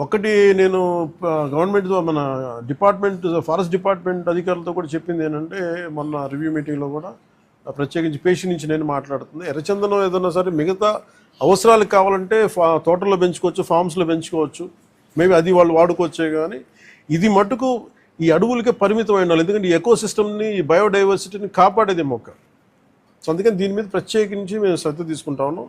ఒకటి నేను గవర్నమెంట్ మన డిపార్ట్మెంట్ ఫారెస్ట్ డిపార్ట్మెంట్ అధికారులతో కూడా చెప్పింది ఏంటంటే మొన్న రివ్యూ మీటింగ్లో కూడా ప్రత్యేకించి పేషి నుంచి నేను మాట్లాడుతుంది. ఎర్రచందనం ఏదైనా సరే మిగతా అవసరాలకు కావాలంటే ఫా తోటల్లో పెంచుకోవచ్చు ఫామ్స్లో పెంచుకోవచ్చు. మేబీ అది వాళ్ళు వాడుకోవచ్చే కానీ ఇది మటుకు ఈ అడవులకే పరిమితమైన వాళ్ళు ఎందుకంటే ఈ ఎకో సిస్టమ్ని ఈ బయోడైవర్సిటీని కాపాడేది మొక్క. సో అందుకని దీని మీద ప్రత్యేకించి మేము శ్రద్ధ తీసుకుంటా ఉన్నాం.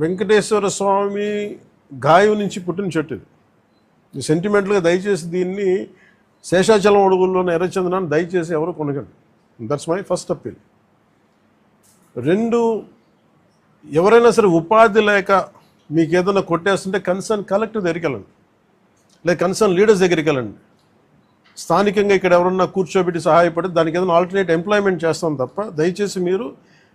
వెంకటేశ్వర స్వామి గాయం నుంచి పుట్టిన చెట్టు ఇది. ఇది సెంటిమెంటల్గా దయచేసి దీన్ని శేషాచలం అడుగుల్లోని ఎర్రచందనాన్ని దయచేసి ఎవరు కొనకండి. దట్స్ మై ఫస్ట్ అప్పీల్ రెండు ఎవరైనా సరే ఉపాధి లేక మీకు ఏదైనా కొట్టేస్తుంటే కన్సర్న్ కలెక్టర్ దగ్గరికి వెళ్ళండి. లేదా కన్సర్న్ లీడర్స్ దగ్గరికి వెళ్ళండి. స్థానికంగా ఇక్కడ ఎవరన్నా కూర్చోబెట్టి సహాయపడి దానికి ఏదైనా ఆల్టర్నేట్ ఎంప్లాయ్మెంట్ చేస్తాం తప్ప దయచేసి మీరు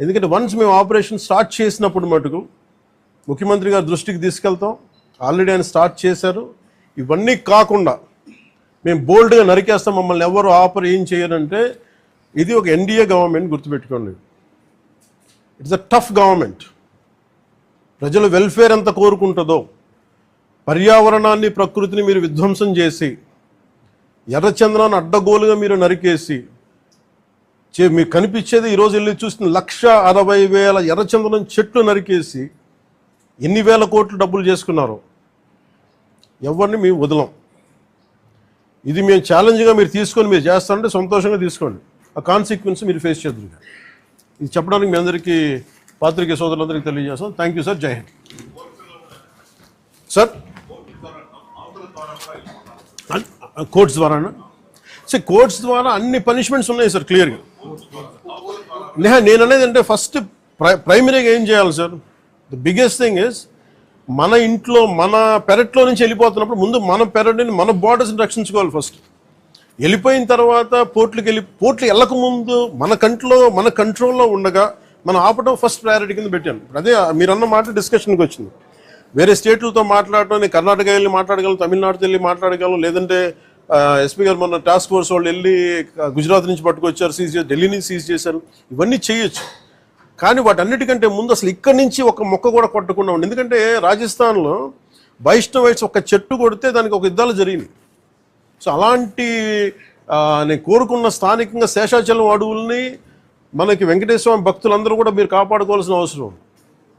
ఎందుకంటే వన్స్ మేము ఆపరేషన్ స్టార్ట్ చేసినప్పుడు మటుకు ముఖ్యమంత్రి గారి దృష్టికి తీసుకెళ్తాం. ఆల్రెడీ ఆయన స్టార్ట్ చేశారు. ఇవన్నీ కాకుండా మేము బోల్డ్గా నరికేస్తాం మమ్మల్ని ఎవరు ఆపర్ ఏం చేయరంటే ఇది ఒక ఎన్డీఏ గవర్నమెంట్ గుర్తుపెట్టుకోండి. ఇట్స్ అ టఫ్ గవర్నమెంట్ ప్రజల వెల్ఫేర్ ఎంత కోరుకుంటుందో పర్యావరణాన్ని ప్రకృతిని మీరు విధ్వంసం చేసి ఎర్రచంద్రాన్ని అడ్డగోలుగా మీరు నరికేసి మీకు కనిపించేది ఈరోజు వెళ్ళి చూస్తున్న లక్ష అరవై వేల ఎర్రచందనం చెట్లు నరికేసి ఎన్ని వేల కోట్లు డబ్బులు చేసుకున్నారు ఎవరిని మేము వదలం. ఇది మేము ఛాలెంజ్గా మీరు తీసుకొని మీరు చేస్తారంటే సంతోషంగా తీసుకోండి. ఆ కాన్సిక్వెన్స్ మీరు ఫేస్ చేద్దరు ఇది చెప్పడానికి మీ అందరికీ పాత్రికే సోదరులందరికీ తెలియజేస్తాం. Thank you sir Jai Hind sir courts ద్వారానా? Sir courts ద్వారా అన్ని పనిష్మెంట్స్ ఉన్నాయి సార్ క్లియర్గా నేహా నేను అనేది అంటే ఫస్ట్ ప్రైమరీగా ఏం చేయాలి sir the biggest thing is మన ఇంట్లో మన పెరట్లో నుంచి వెళ్ళిపోతున్నప్పుడు ముందు మన పెరటిని మన బార్డర్స్ని రక్షించుకోవాలి ఫస్ట్ వెళ్ళిపోయిన తర్వాత పోర్ట్లకు వెళ్ళి పోర్ట్లు వెళ్ళకముందు మన కంట్లో మన కంట్రోల్లో ఉండగా మనం ఆపడం ఫస్ట్ ప్రయారిటీ కింద పెట్టాను. అదే మీరు అన్న మాట డిస్కషన్కి వచ్చింది. వేరే స్టేట్లతో మాట్లాడటం నేను కర్ణాటక వెళ్ళి మాట్లాడగలను తమిళనాడుతో వెళ్ళి మాట్లాడగలను లేదంటే ఎస్పీ గారు మొన్న టాస్క్ ఫోర్స్ వాళ్ళు వెళ్ళి గుజరాత్ నుంచి పట్టుకొచ్చారు సీజ్ చేసి ఢిల్లీ నుంచి సీజ్ చేశారు. ఇవన్నీ చేయొచ్చు. కానీ వాటన్నిటికంటే ముందు అసలు ఇక్కడి నుంచి ఒక మొక్క కూడా కొట్టకుండా ఉండి. ఎందుకంటే రాజస్థాన్లో వైష్ణవైట్స్ ఒక చెట్టు కొడితే దానికి ఒక యుద్ధాలు జరిగినాయి. సో అలాంటి నేను కోరుకున్న స్థానికంగా శేషాచలం అడవుల్ని మనకి వెంకటేశ్వర స్వామి భక్తులందరూ కూడా మీరు కాపాడుకోవాల్సిన అవసరం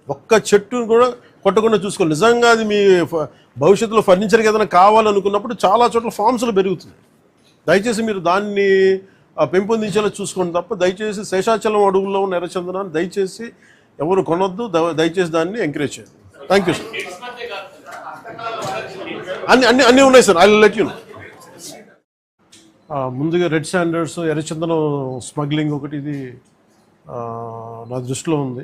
ఒక్క చెట్టును కూడా కొట్టకుండా చూసుకోవాలి. నిజంగా అది మీ ఫ- భవిష్యత్తులో ఫర్నిచర్కి ఏదైనా కావాలనుకున్నప్పుడు చాలా చోట్ల ఫామ్స్లు పెరుగుతున్నాయి. దయచేసి మీరు దాన్ని పెంపొందించేలా చూసుకోండి తప్ప దయచేసి శేషాచలం అడవుల్లో ఉన్న ఎర్రచందనాన్ని దయచేసి ఎవరు కొనొద్దు. దయచేసి దాన్ని ఎంకరేజ్ చేయండి. థ్యాంక్ యూ సార్ అన్ని అన్ని అన్నీ ఉన్నాయి సార్ ఐ లెట్ యూ ముందుగా రెడ్ స్టాండర్డ్స్ ఎర్రచందనం స్మగ్లింగ్ ఒకటి ఇది నా దృష్టిలో ఉంది.